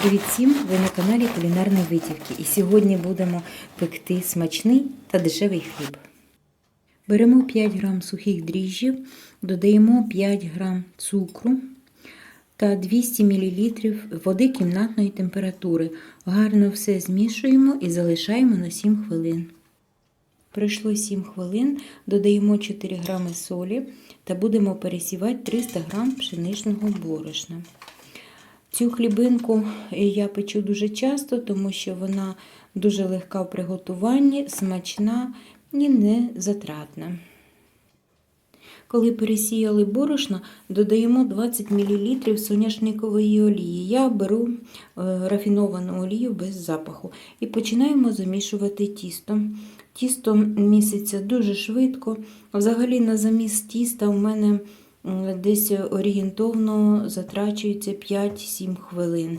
Привіт всім! Ви на каналі Кулінарної Витівки. І сьогодні будемо пекти смачний та дешевий хліб. Беремо 5 грам сухих дріжджів, додаємо 5 грам цукру та 200 мл води кімнатної температури. Гарно все змішуємо і залишаємо на 7 хвилин. Пройшло 7 хвилин, додаємо 4 грами солі та будемо пересівати 300 грам пшеничного борошна. Цю хлібинку я печу дуже часто, тому що вона дуже легка в приготуванні, смачна і не затратна. Коли пересіяли борошно, додаємо 20 мл соняшникової олії. Я беру е, рафіновану олію без запаху і починаємо замішувати тісто. Тісто міситься дуже швидко. Взагалі на заміс тіста у мене десь орієнтовно затрачується 5-7 хвилин.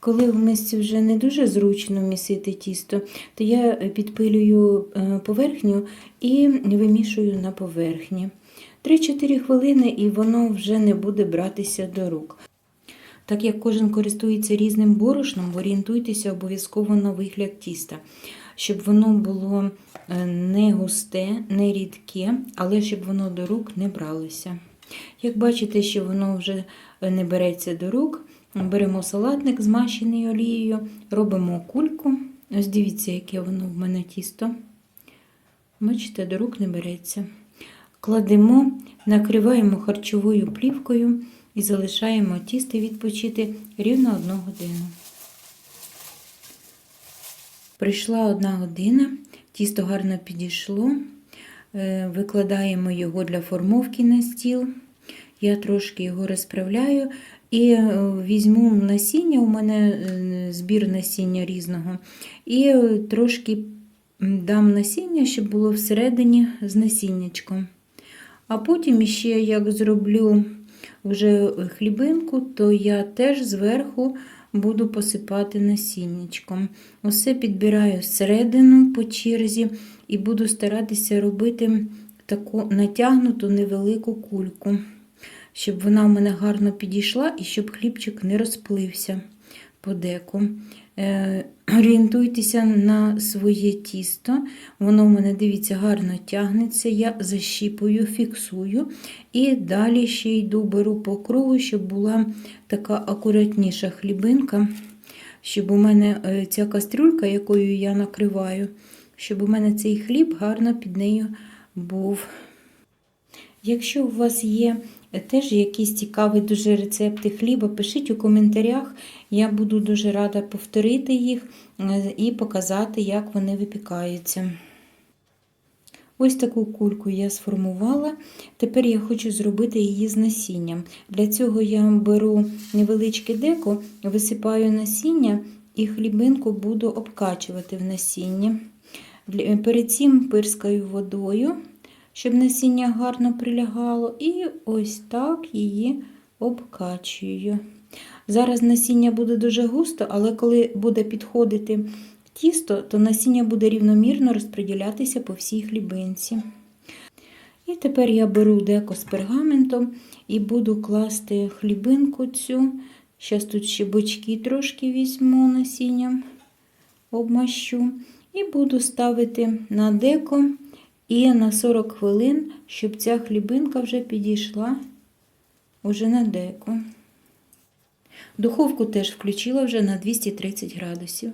Коли в мисці вже не дуже зручно місити тісто, то я підпилюю поверхню і вимішую на поверхні. 3-4 хвилини і воно вже не буде братися до рук. Так як кожен користується різним борошном, орієнтуйтеся обов'язково на вигляд тіста, щоб воно було не густе, не рідке, але щоб воно до рук не бралося. Як бачите, що воно вже не береться до рук, беремо салатник, змащений олією, робимо кульку. Ось дивіться, яке воно в мене тісто. Бачите, до рук не береться. Кладемо, накриваємо харчовою плівкою і залишаємо тісто відпочити рівно одну годину. Прийшла одна година, тісто гарно підійшло. Викладаємо його для формовки на стіл. Я трошки його розправляю і візьму насіння, у мене збір насіння різного, і трошки дам насіння, щоб було всередині з насіннячком. А потім ще, як зроблю вже хлібинку, то я теж зверху буду посипати насіннячком. Усе підбираю всередину по черзі і буду старатися робити таку натягнуту невелику кульку, щоб вона в мене гарно підійшла і щоб хлібчик не розплився по. Е, орієнтуйтеся на своє тісто. Воно в мене, дивіться, гарно тягнеться. Я защіпую, фіксую. І далі ще йду, беру по кругу, щоб була така акуратніша хлібинка, щоб у мене е, ця кастрюлька, якою я накриваю, щоб у мене цей хліб гарно під нею був. Якщо у вас є теж якісь цікаві дуже рецепти хліба, пишіть у коментарях. Я буду дуже рада повторити їх і показати, як вони випікаються. Ось таку кульку я сформувала. Тепер я хочу зробити її з насінням. Для цього я беру невеличке деко, висипаю насіння і хлібинку буду обкачувати в насінні. Перед цим пирскаю водою щоб насіння гарно прилягало, і ось так її обкачую. Зараз насіння буде дуже густо, але коли буде підходити тісто, то насіння буде рівномірно розподілятися по всій хлібинці. І тепер я беру деко з пергаментом і буду класти хлібинку цю. Зараз тут ще бочки трошки візьму насінням, обмащу, і буду ставити на деко і на 40 хвилин, щоб ця хлібинка вже підійшла уже на деку. Духовку теж включила вже на 230 градусів.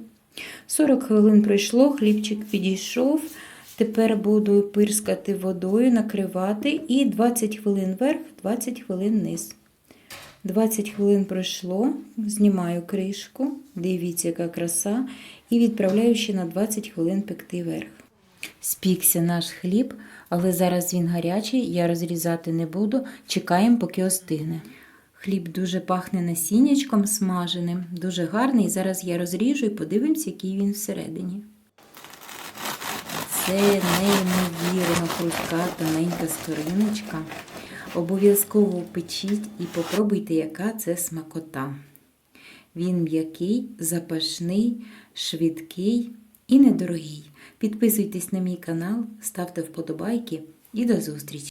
40 хвилин пройшло, хлібчик підійшов. Тепер буду пирскати водою, накривати і 20 хвилин вверх, 20 хвилин низ. 20 хвилин пройшло, знімаю кришку, дивіться, яка краса, і відправляю ще на 20 хвилин пекти вверх. Спікся наш хліб, але зараз він гарячий, я розрізати не буду, чекаємо, поки остигне. Хліб дуже пахне насіннячком смаженим, дуже гарний. Зараз я розріжу і подивимось, який він всередині. Це неймовірно хрустка, тоненька скориночка. Обов'язково печіть і попробуйте, яка це смакота. Він м'який, запашний, швидкий і недорогій. Підписуйтесь на мій канал, ставте вподобайки і до зустрічі!